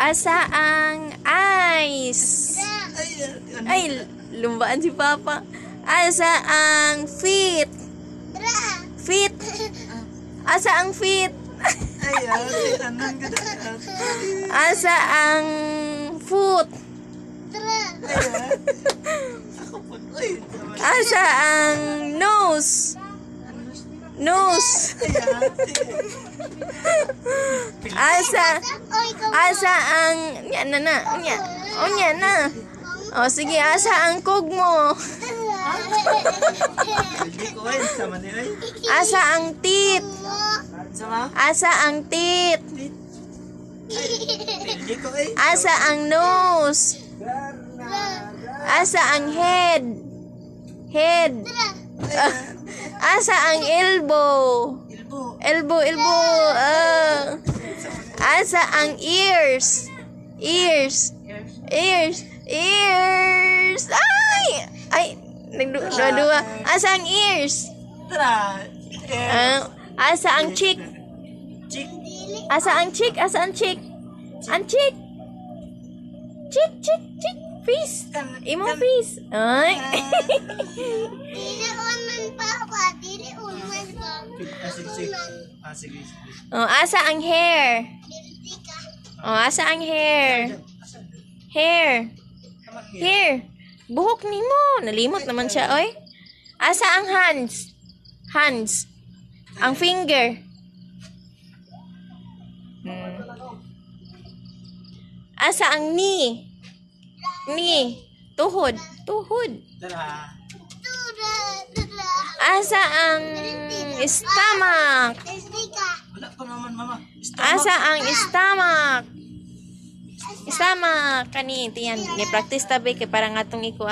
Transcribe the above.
Asa ang eyes? Ay, lumbaan si Papa. Asa ang feet? Feet. Asa ang feet? Asa ang foot? Asa ang nose? Ate. Asa asa ang nya na na nya. O nya na. O sige, asa ang kog mo? Asa ang? Sama? Asa ang ay. Asa ang nose? Asa ang head? Head. Asa ang elbow? Elbow, elbow. Ah. Asa ang ears? Ears. Ears. Ears. Ay! Ay, nagdua. Asa ang ears? Tara. Ah, asa ang cheek? chick. Asa ang cheek? Asa ang cheek? Ang cheek. Cheek, cheek, cheek. Face. Imo face. Ay. Ah, sige, sige. Ah, sige, sige. oh, asa ang hair? Oh, asa ang hair? Hair. Hair. Buhok nimo. Nalimot naman siya, oy. Asa ang hands? Hands. Ang finger. Hmm. Asa ang knee? Knee. Tuhod. Tuhod. Asa ang stomach? Wala pa naman, mama. Asa ang stomach? Stomach kani tiyan. Ni practice tabi kay para ngatong ikuan.